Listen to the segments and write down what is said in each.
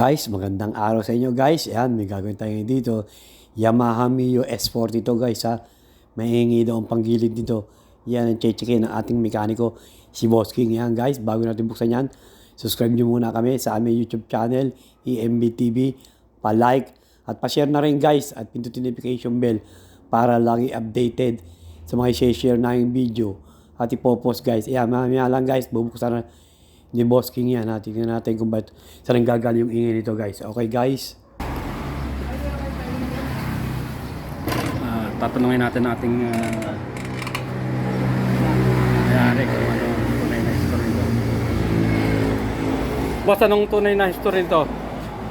Guys, magandang araw sa inyo guys. Ayan, may gagawin tayo dito. Yamaha Mio S40 to guys ha. Mahingi daw ang panggilid dito. Yan ang chechikin ng ating mekaniko, si Boss King. Yan guys, bago natin buksan yan, subscribe nyo muna kami sa aming YouTube channel, EMB TV. Pa-like at pa-share na rin guys at pindutin notification bell para lagi updated sa mga i-share na yung video at ipopost guys. Ayan, mamaya lang guys, bubuksan na ni Boss King yan. Ha? Tingnan natin kung ba't saan gagaling yung ingay nito guys. Okay guys? Ah, tatanungin natin ating uh, mayari kung ano tunay na history nito. Boss, anong tunay na history nito?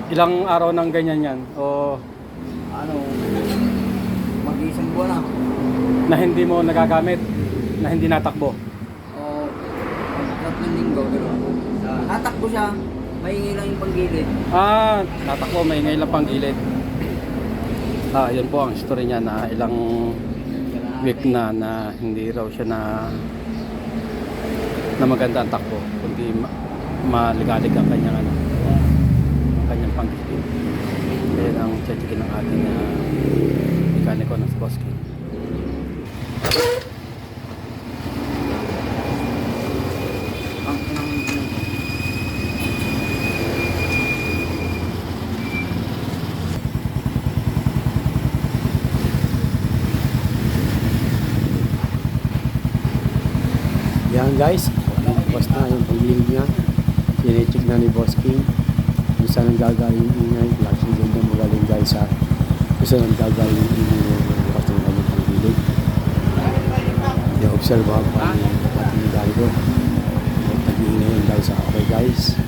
Ilang araw nang ganyan yan? O ano, mag-isang buwan na. na hindi mo nagagamit? Na hindi natakbo? O, tatlong linggo, gano'n. Natakbo siya, maingay lang yung panggilid. Ah, natakbo, may ngayon lang pang gilid. Ah, yun po ang history niya na ilang week na na hindi raw siya na na maganda ang takbo kundi ma maligalig ang kanyang ano ang kanyang panggilid kaya ang chechikin ng ating uh, mekaniko ng Sposki guys, bukas na yung panggilid niya. Sinecheck na ni Boss King. Kung saan ang gagaling ingay. Lagi yung ganda magaling guys ha. Kung saan ang gagaling ingay ng bukas ng kanyang panggilid. I-observe ha pa ni ating mekaniko. Nag-iingay yan guys ha. Okay guys.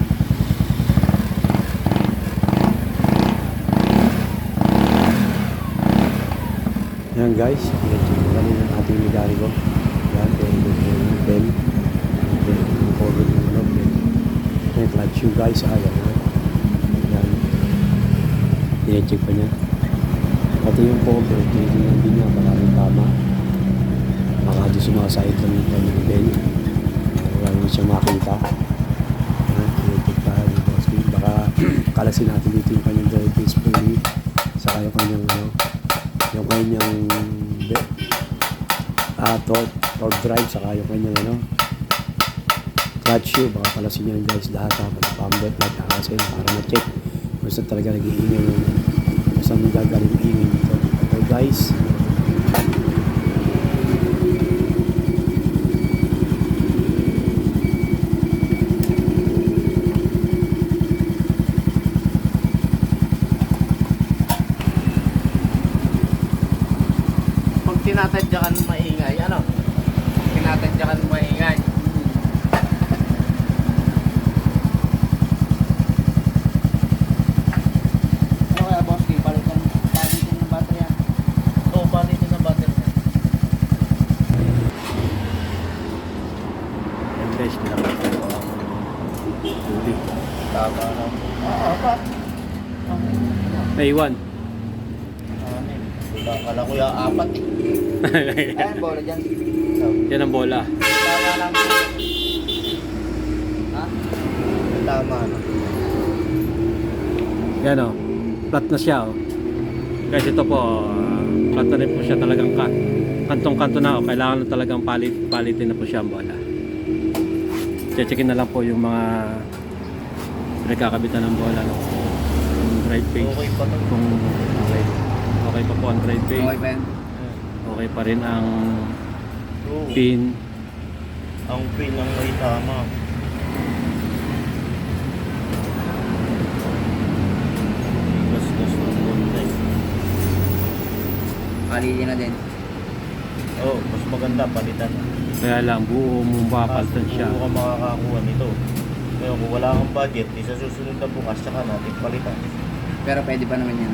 Yan guys, sinecheck na kami ng ating mekaniko. Yan, kaya ito yung Then, yung ano. Yan, clutch shoe guys, ah, yan. ah. Yan. Tinecheck pa niya. Pati yung cover, tinitingnan din niya, baka rin tama. Baka di sumasahid lang yung kanyang bell. Wala naman siya makita. Yan, tinecheck pa. Baka kalasin natin dito yung kanyang drive spring. Saka yung kanyang, ano, yung kanyang ah, torque, torque drive, saka yung kanyang ano, clutch shoe, baka palasin yan guys lahat ha, pag pambet lahat kakasin para ma-check kung saan talaga nag-iingay yung kung saan gagaling yung ingay dito. Okay guys, tinatadyakan maingay, ano? Tinatadyakan maingay. Ano kaya boss, kaya balikan, balikan ng baterya. Oo, bali din ang battery niya. yan guys pinapatay ko ang huli Tama na. Oo, ba? Naiwan Anim. Kala ko yung apat eh. Ayan, bola dyan. yan ang bola Tama lang. Ha? Tama na. Yan o. Flat na siya o. Guys, ito po. ah, flat na rin po siya talagang ka. Kantong-kanto na o. Kailangan na talagang palit, palitin na po siya ang bola. Checkin na lang po yung mga pinagkakabitan ng bola. No? Drive phase. Okay pa to. Kung okay. Okay pa po ang drive phase. Okay pa yan. Okay pa rin ang Oo. pin. Ang pin ang may tama. Gas-gas ng konti. Palitin na din. Oo, mas maganda palitan. Kaya lang buo mong papalitan siya. Buo ka makakakuha nito. Ngayon, kung wala kang budget, di sa susunod na bukas, tsaka natin palitan. Pero pwede pa naman yan.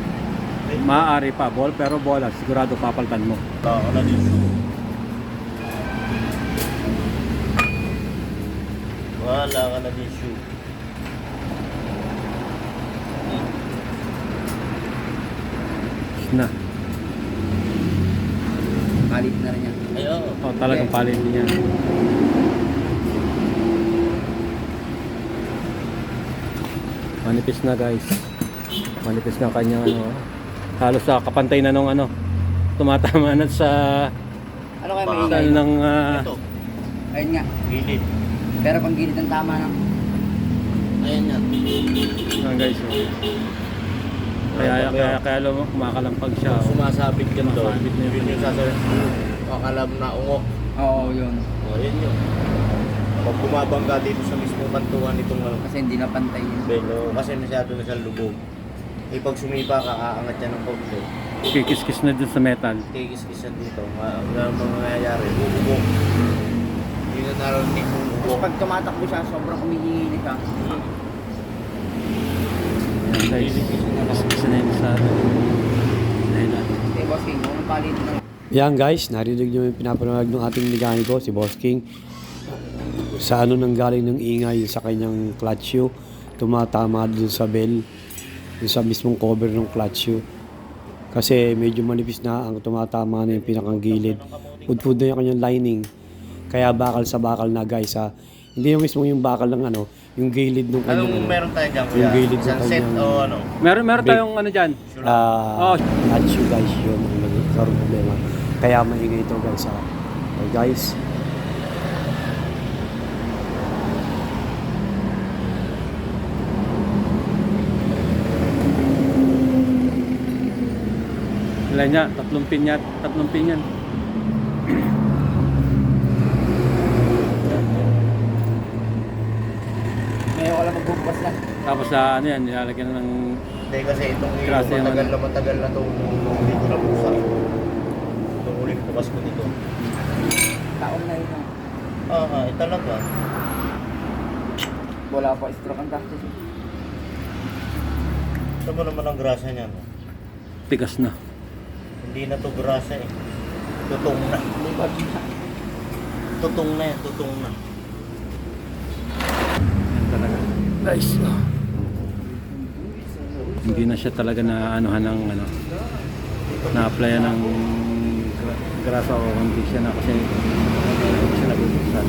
Maaari pa ball pero bola sigurado papalitan mo. Wala ka na din. Wala ka na din shoe. Na. Palit na rin yan. Ay, oo. Oh, talagang palitin niya. Manipis na guys. Manipis na kanyang ano. Halos sa kapantay na nung ano. Tumatama na sa Ano kaya sa maingay? ng ah, Ito, Ayun nga. gilid. Pero pang gilid ng tama na. Ayan yan. ah, guys. oh. Kaya kaya kaya lum- kumakalampag siya. oh. Sumasabit yan doon. Sumasabit na yun. Yun yung sasabihin. Akalam na ungok. Oo, yun. O, yun yun. Pag bumabangga dito sa mismong kantuan itong ano, Kasi hindi na pantay yun. belo, kasi masyado na siya lubog. Eh pag sumipa ka, aangat yan ng konti. Kikis-kis na dun sa metal. Kikis-kis yan dito. Ma- Wala mga nangyayari. Bubog. Hindi na narinig mong Tapos pag tumatakbo siya, sobrang kumigilid ka. Ayan guys. Kikis-kis na yun sa Ayan na. Kasi boss king, kung palit ng Yan guys, narinig nyo yung pinapanood ng ating mekaniko, si Boss King. Sa ano nang galing ng ingay sa kanyang clutch shoe, tumatama dun sa bell, dun sa mismong cover ng clutch shoe. Kasi medyo manipis na ang tumatama na yung pinakang gilid. Udpud na yung kanyang lining. Kaya bakal sa bakal na guys ha. Hindi yung mismo yung bakal ng ano, yung gilid ng kanyang Anong ano. meron tayo dyan, Yung kuya? gilid ng Isang set kanyang- o ano? Meron meron Big- tayong ano diyan. Ah, Oh. clutch shoe guys yun ang nagkaroon problema. Kaya maingay ito guys ha. Okay guys, Ilan niya? Tatlong pin niya. Tatlong pin yan. Ngayon ko lang magbubukas lang. Tapos sa ano yan, nilalagyan ng Hindi kasi itong Klase yung matagal ano. na matagal na itong hindi ko nabuksan. Itong uling bukas ko dito. Taon na yun. ah. Ah, ah, eh, talaga. Wala pa stroke ang tastos. Ito mo naman ang grasa niya. No? tigas na. Hindi na to grasa eh. Tutong na. Tutong na yan, tutong na. Yan talaga. Guys. oh. Hindi na siya talaga na anuhan ng ano na-applyan ng gra- grasa o hindi siya na kasi hindi siya nabubuksan.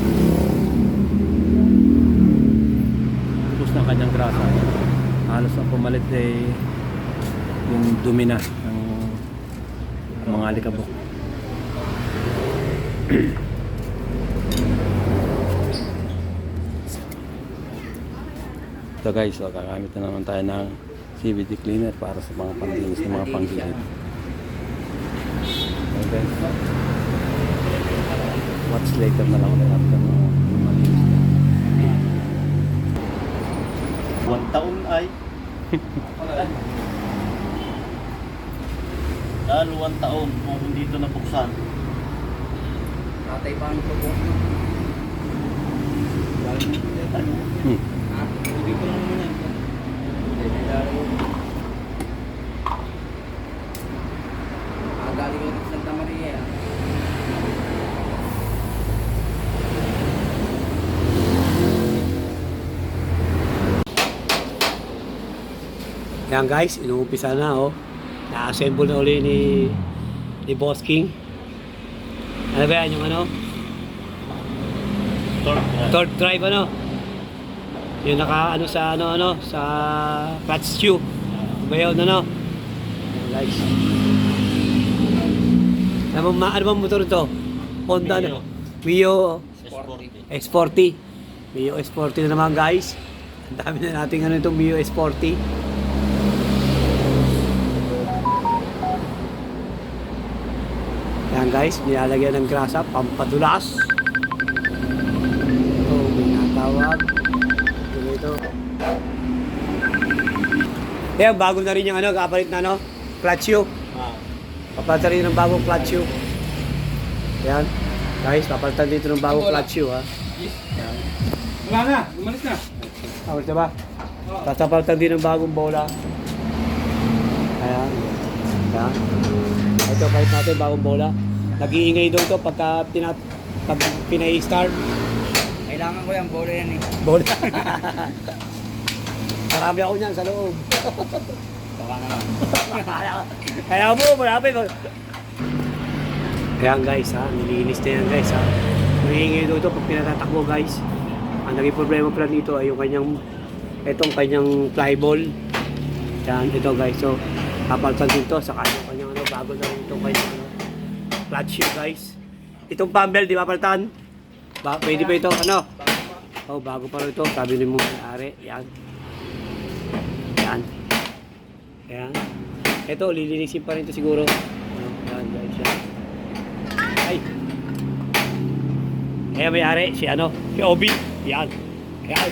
Tapos ng kanyang grasa. Halos ang pumalit ay yung dumi na mga alikabok. So guys, so gagamit na naman tayo ng CVD cleaner para sa mga panglinis ng mga panggilid. Guys, watch later na lang ulit after ng malinis. One taon ay. One taon kung hindi ito nabuksan. Tatay pa ang tubo. Hmm. Dito lang muna. Ah, galing ulit sa Santa Maria. ah. yan guys, inuumpisa na oh. Na-assemble na uli ni ni Boss King. Ano ba yan yung ano? Torque na. Third drive ano? Yung naka ano sa ano ano sa clutch shoe. Bayaw na no. Yan, Guys. Ano ba ano bang motor to? Honda Mio. no. Mio S40. S40. Mio S40 na naman guys. Ang dami na nating ano itong Mio S40. Yan guys, nilalagyan ng grasa, pampadulas. Ito, may natawag. Ito, ito. Yan, bago na rin yung ano, kapalit na ano, clutch shoe. Ah. Papalitan rin ng bagong clutch shoe. Yan. Guys, papalitan dito ng bagong clutch shoe ha. Wala na, umalis na. Tapos diba? Tapos papalitan din ng bagong bola. Ayan. Ayan. Ito, kahit natin bagong bola. Nag-iingay daw ito pagka pinat pag pinay-start. Kailangan ko yan, bola yan eh. Bola. Marami ako niyan sa loob. Baka naman. Kaya mo, marami. Ayan guys ha, nilinis na yan guys ha. Nangihingi daw ito pag pinatatakbo guys. Ang naging problema pala dito ay yung kanyang itong kanyang flyball. Yan, ito guys. So, kapaltan din to sa kanyang, kanyang ano, bago na rin itong kanyang ano, clutch shoe guys. Itong pambel, di ba paltan? Ba, pwede pa ito, ano? Oh, bago pa rin ito. Sabi ni mo may-ari. Yan. Yan. Yan. Ito, lilinisin pa rin ito siguro. Ano, yan guys. Yan. Ay. Kaya may-ari, si ano, si Obi. Yan. Yan.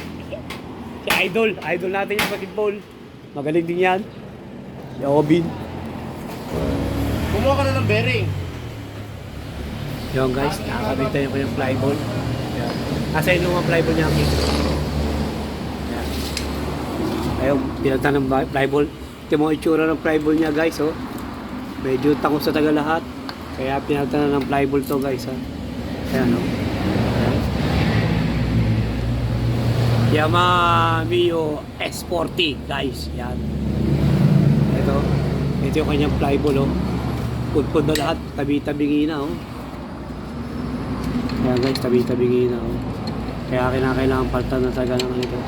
Si Idol. Idol natin yung basketball. Magaling din yan. Si Obin. Kumuha ka na ng bearing. Yung guys, nakakabit tayo ko yung flyball. Yan. Asa yung flyball niya, King? Yan. Ayun, pinagtan ng ba- flyball. Ito mo itsura ng flyball niya guys, oh. Medyo takot sa taga lahat. Kaya pinagtan na ng flyball to guys, ha. Ayan, oh. Ayan. Yamaha Mio S40 guys, yan. Ito, ito yung kanyang flyball, oh. Pudpud na lahat, tabi-tabingi na, oh. Kaya guys, tabi-tabi na ako. Kaya kinakailangan paltan na talaga ng ano ito.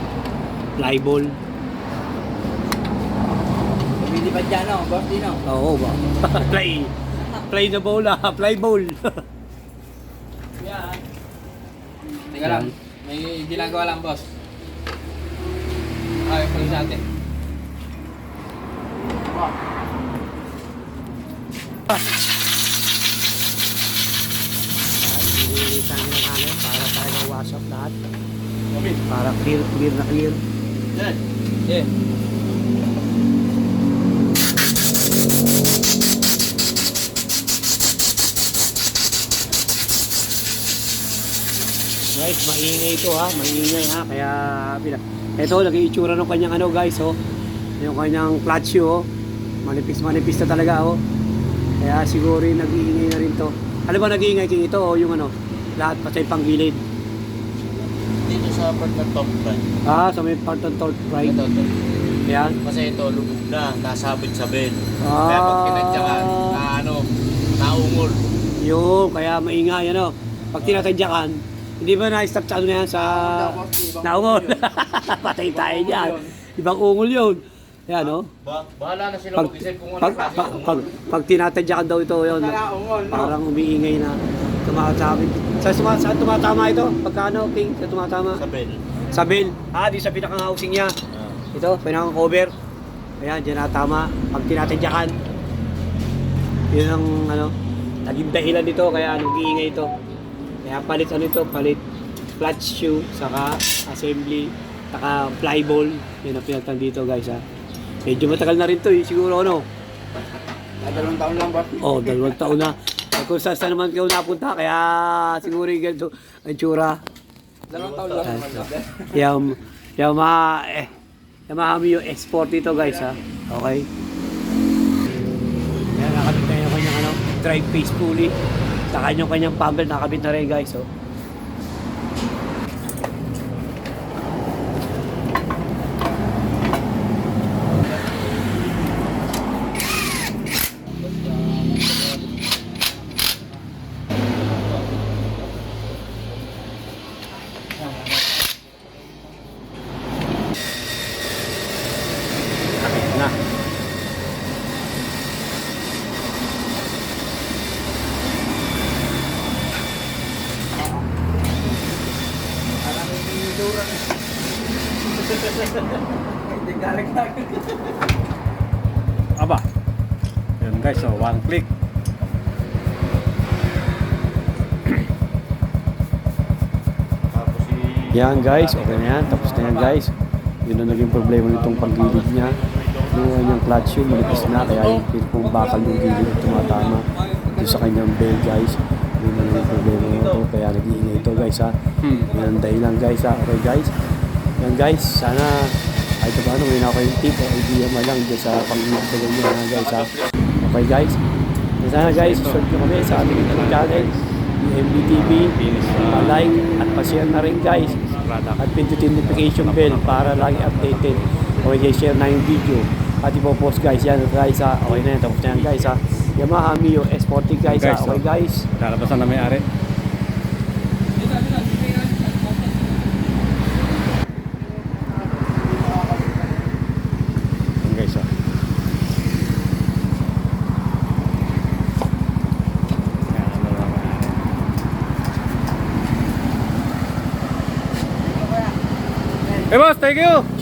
Flyball. Lumilipad dyan, no? Boss Dino. Oo ba? Play. Play na ball ah. Play ball. Yan. Teka lang. May ginagawa lang, boss. Ay, pala sa atin. Nililisan ng hangin para talaga lahat. Para clear, clear na clear. Yan. Yeah. Guys, maingay ito ha. Maingay ha. Kaya, pila. Ito, nag-iitsura ng kanyang ano guys, oh. Yung kanyang clutch oh. Manipis-manipis na talaga, oh. Kaya siguro yung nag-iingay na rin to. Alam ba nag-iingay king ito, oh, yung ano, lahat patay pang gilid. Dito sa part ng top right. Ah, sa may part ng torque right. Ito, ito. Yan. Kasi ito, lubog na. Nasabit sa bed. Ah. Kaya pag kinadyakan, na ano, naungol. Yun, kaya maingay, ano. Pag tinatadyakan, hindi ba na-stop sa ano na yan sa... Naungol. Patay tayo dyan. Ibang ungol yun. Yan, no? Ba bahala na sila Pag, mag-isip kung pag, ano klase pag, ungol. pag, pag tinatadyakan daw ito, yun. Parang umiingay na. Tumatama. Sa, sa, sa tumatama ito? Pagkano, King? Sa tumatama? Sa bed. Sa bill. Ah, di sa pinaka-housing niya. Ah. Ito, pinakang cover. Ayan, dyan natama. Pag tinatadyakan, yun ang ano, naging dahilan nito kaya nag-iingay ito. Kaya palit ano ito, palit clutch shoe, saka assembly, saka flyball. Yun ang pinagtan dito guys ha. Medyo matagal na rin to eh, siguro ano. Dalawang taon lang, boss. Oh, dalawang taon na. Kung saan saan naman kayo napunta, kaya siguro yung ganito ang tsura. Dalawang taon lang. Yung, yung mga, eh, Yamaha Mio X40 ito guys ha. Okay. Yan, nakabit na yung kanyang ano, drive face pulley. Saka yung kanyang pumper nakabit na rin guys. Oh. Aba. Yun guys, so one click. Yan guys, okay na yan. Tapos na yan guys. Yun ang naging problema nitong paggilid niya. Yung kanyang clutch shoe, malipis na. Kaya yung pinakong bakal yung gilid at tumatama. Doon sa kanyang bell guys. Yun ang naging problema nito. Kaya nag-iingay ito guys ha. Hmm. Yun ang dahilan guys ha. Okay guys. Yan guys, sana kahit pa paano may na kayo tip o idea mo lang dyan sa pag-iingay sa ganyan ha guys ha. Okay guys. Sana guys, subscribe nyo kami sa aming YouTube channel. MBTV. Pa-like at pa-share na rin guys. At pindutin notification bell para lagi updated. Okay guys, share na yung video. At ipopost guys yan guys ha. Okay na yan, tapos na yan guys ha. Yamaha Mio S40 guys ha. Okay oh. guys. Lalabasan na may-ari. Eh thank you!